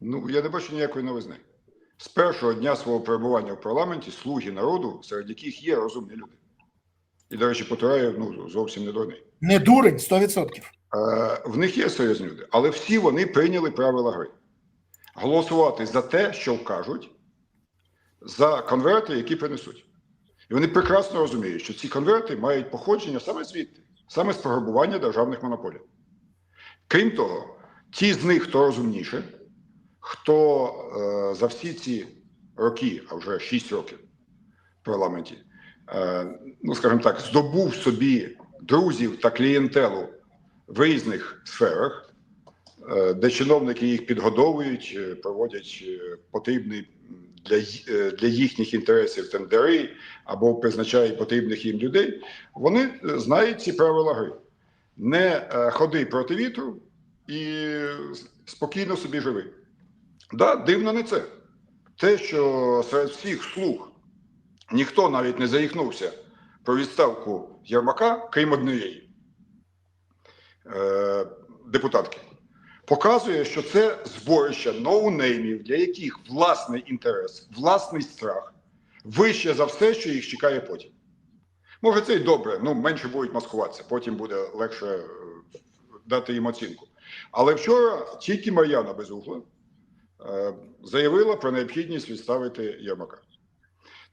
Ну, я не бачу ніякої новизни. З першого дня свого перебування в парламенті слуги народу, серед яких є розумні люди. І, до речі, Потураєв ну, зовсім не дурний. Не дурень 100%. Е, в них є серйозні люди, але всі вони прийняли правила гри. Голосувати за те, що вкажуть, за конверти, які принесуть. І вони прекрасно розуміють, що ці конверти мають походження саме звідти, саме з пограбування державних монополій. Крім того, ті з них, хто розумніше, хто е, за всі ці роки, а вже 6 років в парламенті, е, ну скажімо так, здобув собі друзів та клієнтелу в різних сферах, е, де чиновники їх підгодовують, проводять потрібний для, для їхніх інтересів тендери або призначають потрібних їм людей, вони знають ці правила гри. Не ходи проти вітру і спокійно собі живи. Да, дивно не це. Те, що серед всіх слуг ніхто навіть не заїхнувся про відставку Єрмака, крім однієї е, депутатки, показує, що це зборище ноунеймів, для яких власний інтерес, власний страх вище за все, що їх чекає потім. Може, це й добре, ну менше будуть маскуватися, потім буде легше е, дати їм оцінку. Але вчора тільки Мар'яна Безугла заявила про необхідність відставити Єрмака.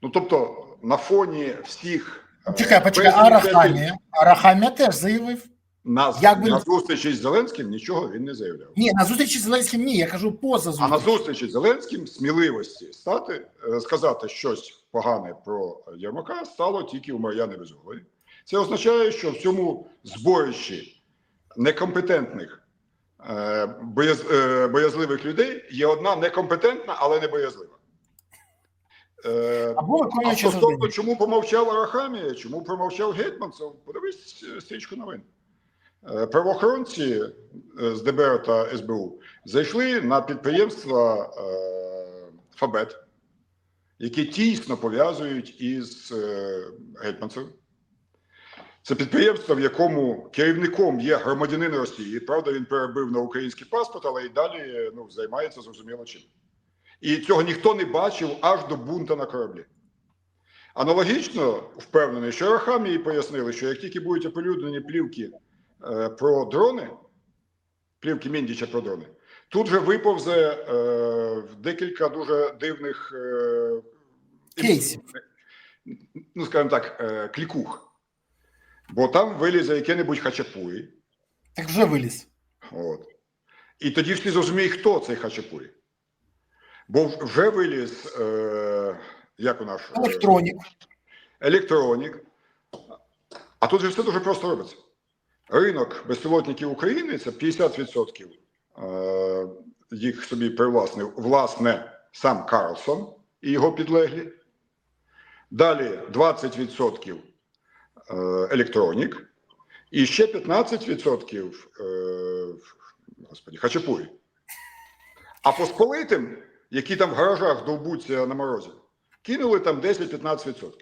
Ну тобто, на фоні всіх е, Чекай, почекай, а Рахамія? А Рахамія теж заявив. на, Як би- на зустрічі з Зеленським нічого він не заявляв. Ні, на зустрічі з Зеленським ні, я кажу поза А на зустрічі з Зеленським сміливості стати е, сказати щось погане про Єрмака стало тільки у Мар'яни Безуглої. Це означає, що в цьому зборищі некомпетентних е, бояз, е, боязливих людей є одна некомпетентна, але не боязлива. Е, Або а стосовно чому помовчав Арахамія, чому промовчав Гетманцев, подивись е, стрічку новин. Правоохоронці з ДБР та СБУ зайшли на підприємства Фабет, які тісно пов'язують із Гетманцевим. Це підприємство, в якому керівником є громадянин Росії. Правда, він перебив на український паспорт, але і далі ну, займається зрозуміло чим. І цього ніхто не бачив аж до бунта на кораблі. Аналогічно впевнений, що Рахамії пояснили, що як тільки будуть оприлюднені плівки е, про дрони, плівки Міндіча про дрони, тут же виповзе е, декілька дуже дивних е, Кейсів. ну скажімо так, е, клікух. Бо там вилізе яке-небудь хачапурі. Так вже виліз. От. І тоді всі зрозуміють, хто цей хачапурі. Бо вже виліз, е, як у нас е, Електронік. електронік. А тут же все дуже просто робиться. Ринок безпілотників України це 50% е, їх собі привласнив власне сам Карлсон і його підлеглі. Далі 20% е, електронік. І ще 15% е, господі, хачапурі. А посполитим, які там в гаражах довбуться на морозі, кинули там 10-15%.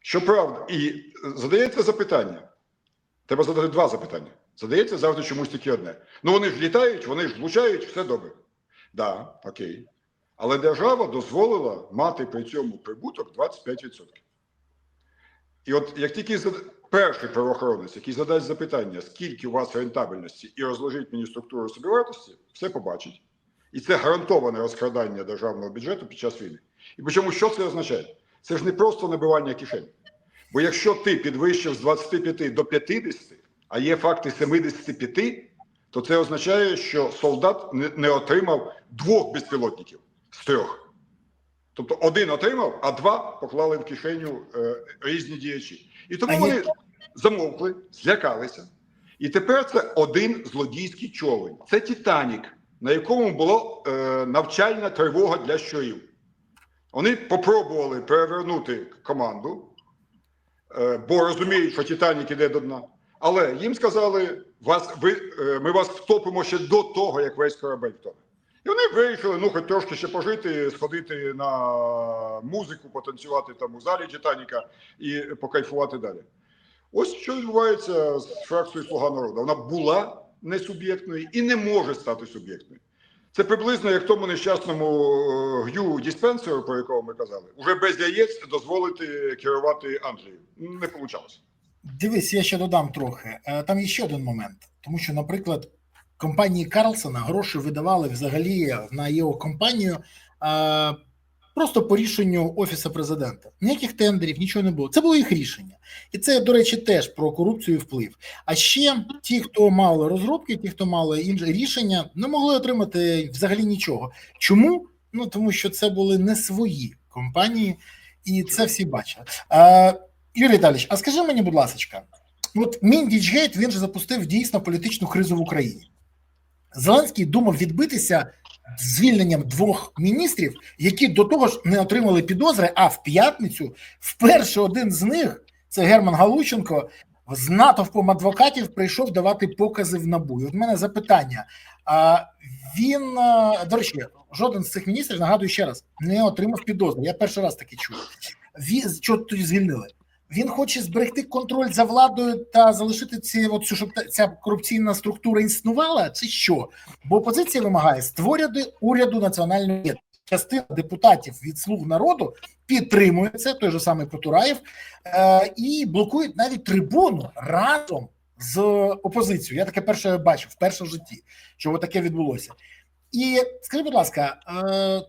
Щоправда, і задається запитання. Треба задати два запитання. Задається завжди чомусь тільки одне. Ну вони ж літають, вони ж влучають, все добре. Да, окей. Але держава дозволила мати при цьому прибуток 25%. І от як тільки перший правоохоронець, який задасть запитання, скільки у вас рентабельності, і розложить мені структуру собівартості, все побачить. І це гарантоване розкрадання державного бюджету під час війни. І причому що це означає? Це ж не просто набивання кишень. Бо якщо ти підвищив з 25 до 50, а є факти 75, то це означає, що солдат не отримав двох безпілотників з трьох. Тобто один отримав, а два поклали в кишеню е, різні діячі. І тому А вони є- замовкли, злякалися. І тепер це один злодійський човен. Це Титанік, на якому була е, навчальна тривога для щурів. Вони попробували перевернути команду, е, бо розуміють, що Титанік іде до дна. Але їм сказали, вас, ви, е, ми вас втопимо ще до того, як весь корабель втоне. І вони вирішили, ну, хоч трошки ще пожити, сходити на музику, потанцювати там у залі Титаніка і покайфувати далі. Ось що відбувається з фракцією Слуга народу. Вона була несуб'єктною і не може стати суб'єктною. Це приблизно як тому нещасному е, г'ю диспенсеру, про якого ми казали, уже без яєць дозволити керувати Англією. Не вийшло. Дивись, я ще додам трохи. Е, Там є ще один момент, тому що, наприклад, компанії Карлсона гроші видавали взагалі на його компанію е, просто по рішенню офісу президента. Ніяких тендерів, нічого не було. Це було їх рішення, і це, до речі, теж про корупцію і вплив. А ще ті, хто мали розробки, ті, хто мали інше рішення, не могли отримати взагалі нічого. Чому? Ну тому що це були не свої компанії, і це всі. Е, Юрій Віталійович, а скажи мені, будь ласка, от Міндічгейт він же запустив дійсно політичну кризу в Україні. Зеленський думав відбитися звільненням двох міністрів, які до того ж не отримали підозри, а в п'ятницю вперше один з них, це Герман Галученко, з натовпом адвокатів прийшов давати покази в НАБУ. І От мене запитання: а він, до речі, жоден з цих міністрів, нагадую ще раз, не отримав підозри. Я перший раз таке чую. Він, що тоді звільнили? Він хоче зберегти контроль за владою та залишити ці, от, щоб ця корупційна структура існувала. Це що? Бо опозиція вимагає створювати уряду національної. Частина депутатів від слуг народу підтримує це, той же самий Потураєв, е, і блокують навіть трибуну разом з опозицією. Я таке перше бачив, вперше в житті, що таке відбулося. І скажіть, будь ласка, е,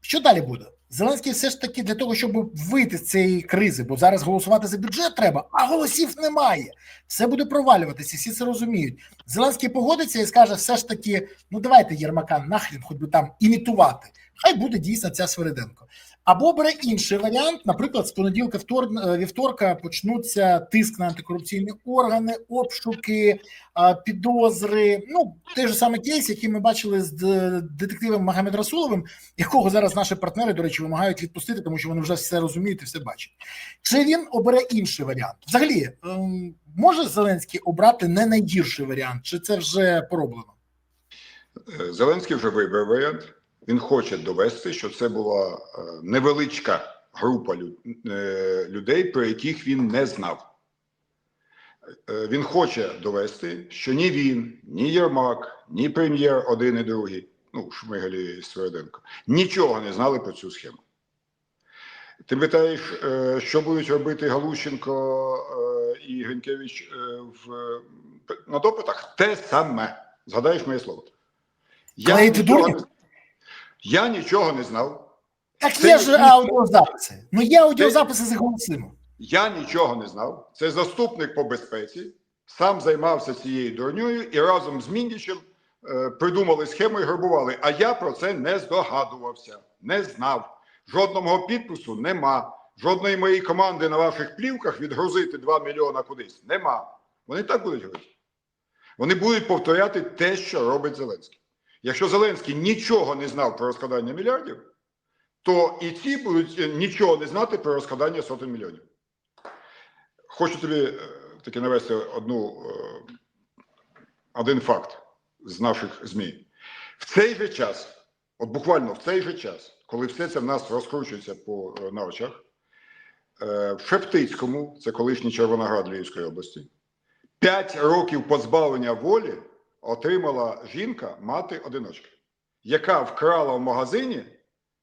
що далі буде? Зеленський все ж таки для того, щоб вийти з цієї кризи, бо зараз голосувати за бюджет треба, а голосів немає. Все буде провалюватися, всі це розуміють. Зеленський погодиться і скаже: все ж таки, ну давайте Єрмака нахрін, хоч би там імітувати. Хай буде дійсно ця Свириденко. Або бере інший варіант. Наприклад, з понеділка е, вівторка почнуться тиск на антикорупційні органи, обшуки, підозри. Ну той же самий кейс, який ми бачили з детективом Магомед Расуловим, якого зараз наші партнери, до речі, вимагають відпустити, тому що вони вже все розуміють і все бачать. Чи він обере інший варіант? Взагалі, ем, може Зеленський обрати не найгірший варіант, чи це вже пороблено? Е, Зеленський вже вибрав варіант. Він хоче довести, що це була е, невеличка група е, людей, про яких він не знав. Е, Він хоче довести, що ні він, ні Єрмак, ні прем'єр один і другий, ну, Шмигаль і Сверденко, нічого не знали про цю схему. Ти питаєш, що будуть робити Галущенко і Гринкевич в, на допитах? Те саме. Згадаєш моє слово. Клеїти нічого не- Я нічого не знав. Так Це є ж аудіозаписи. Ну є аудіозаписи з голосимо. Я нічого не знав. Це заступник по безпеці, сам займався цією дурньою і разом з Міндічем е, придумали схему і грабували. А я про це не здогадувався, не знав. Жодного підпису нема. Жодної моєї команди на ваших плівках відгрузити 2 мільйона кудись. Нема. Вони так будуть робити. Вони будуть повторяти те, що робить Зеленський. Якщо Зеленський нічого не знав про розкладання мільярдів, то і ці будуть е, нічого не знати про розкладання сотень мільйонів. Хочу тобі е, таки навести одну, е, один факт з наших ЗМІ. В цей же час, от буквально в цей же час, коли все це в нас розкручується по на очах, в Шептицькому, це колишній Червоноград Львівської області, 5 років позбавлення волі отримала жінка, мати одиночки, яка вкрала в магазині,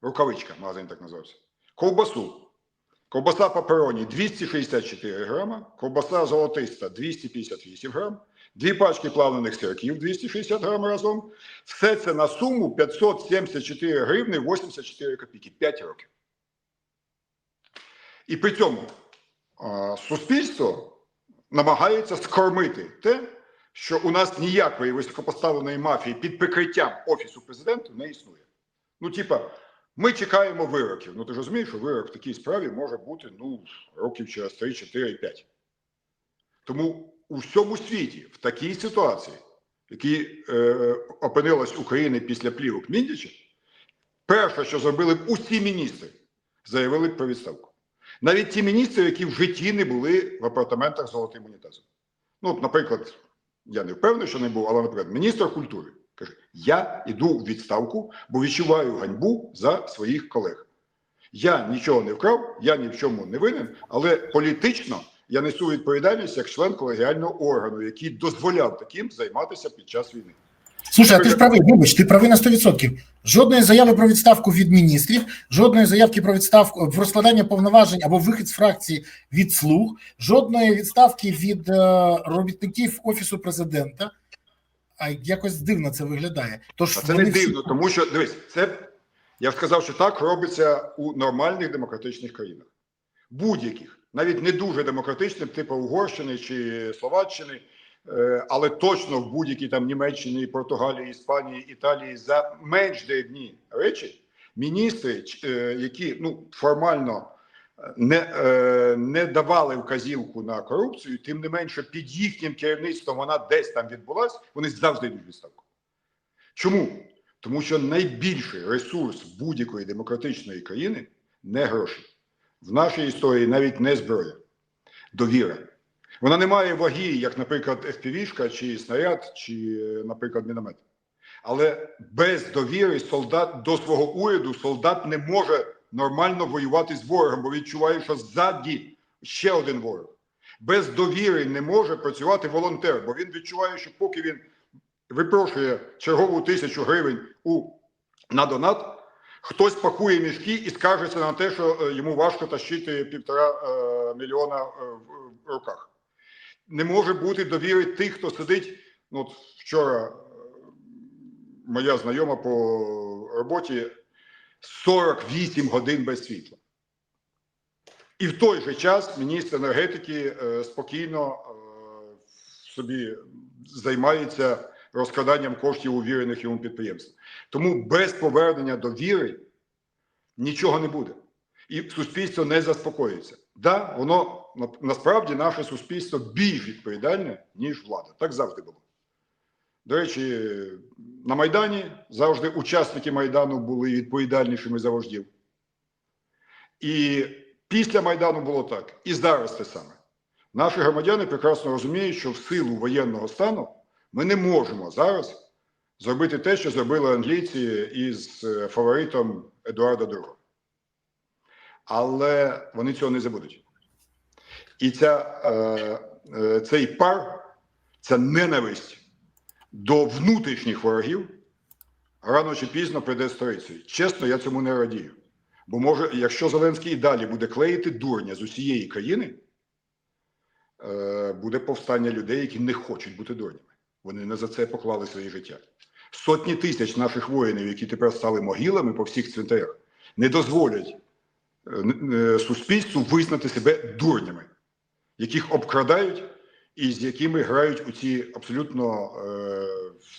рукавичка, магазин так називався, ковбасу. Ковбаса папероні 264 грама, ковбаса золотиста 258 грам, дві пачки плавлених сирків 260 грам разом. Все це на суму 574 гривни 84 копійки. 5 років. І при цьому а, суспільство намагається скормити те, що у нас ніякої високопоставленої мафії під прикриттям Офісу президента не існує. Ну, типа, ми чекаємо вироків. Ну ти ж розумієш, що вирок в такій справі може бути ну, років через 3, 4, 5. Тому у всьому світі, в такій ситуації, якій е, опинилась Україна після плівок Міндіча, перше, що зробили б усі міністри, заявили про відставку. Навіть ті міністри, які в житті не були в апартаментах з золотим унітазом. Ну, наприклад, я не впевнений, що не був, але, наприклад, міністр культури каже: Я йду у відставку, бо відчуваю ганьбу за своїх колег. Я нічого не вкрав, я ні в чому не винен, але політично я несу відповідальність як член колегіального органу, який дозволяв таким займатися під час війни. Слушай, а ти ж правий, вибач, ти правий на 100%. Жодної заяви про відставку від міністрів, жодної заявки про відставку про розкладання повноважень або вихід з фракції від слуг, жодної відставки від е, робітників офісу президента. А якось дивно це виглядає. Тож А це не всі- дивно, тому що дивись, це я сказав, що так робиться у нормальних демократичних країнах, будь-яких, навіть не дуже демократичних, типу Угорщини чи Словаччини, але точно в будь-якій там Німеччині, Португалії, Іспанії, Італії за менш дрібні речі міністри, е, які ну формально не, е, не давали вказівку на корупцію, тим не менше під їхнім керівництвом вона десь там відбулась, вони завжди йдуть відставку. Чому? Тому що найбільший ресурс будь-якої демократичної країни не гроші. В нашій історії навіть не зброя, довіра. Вона не має ваги, як, наприклад, FPV-шка, чи снаряд, чи, е, наприклад, міномет. Але без довіри солдат до свого уряду солдат не може нормально воювати з ворогом, бо відчуває, що ззаді ще один ворог. Без довіри не може працювати волонтер, бо він відчуває, що поки він випрошує чергову тисячу гривень у на донат, хтось пакує мішки і скаржиться на те, що е, йому важко тащити півтора е, мільйона е, в руках. Не може бути довіри тих, хто сидить. Ну, от вчора е, моя знайома по роботі 48 годин без світла. І в той же час міністр енергетики е, спокійно е, собі займається розкраданням коштів увірених йому підприємств. Тому без повернення довіри нічого не буде. І суспільство не заспокоїться. Да, воно насправді наше суспільство більш відповідальне, ніж влада. Так завжди було. До речі, на Майдані завжди учасники Майдану були відповідальнішими за вождів. І після Майдану було так, і зараз те саме. Наші громадяни прекрасно розуміють, що в силу воєнного стану ми не можемо зараз зробити те, що зробили англійці із е, фаворитом Едуарда II. Але вони цього не забудуть. І ця, е, е, цей пар, ця ненависть до внутрішніх ворогів рано чи пізно прийде сторицею. Чесно, я цьому не радію. Бо може, якщо Зеленський і далі буде клеїти дурня з усієї країни, е, буде повстання людей, які не хочуть бути дурнями. Вони не за це поклали своє життя. Сотні тисяч наших воїнів, які тепер стали могилами по всіх цвинтарях, не дозволять е, е, суспільству визнати себе дурнями, яких обкрадають і з якими грають у ці абсолютно е,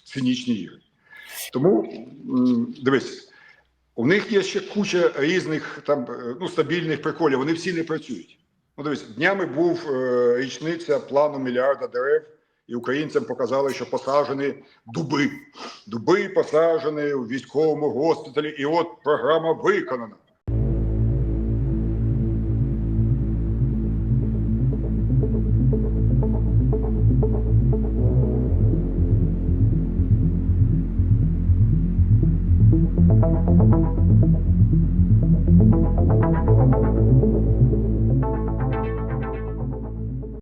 цинічні ігри. Тому дивись, у них є ще куча різних там е, ну, стабільних приколів. Вони всі не працюють. Ну, дивись, днями був е, річниця плану мільярда дерев, і українцям показали, що посаджені дуби. Дуби посаджені у військовому госпіталі, і от програма виконана.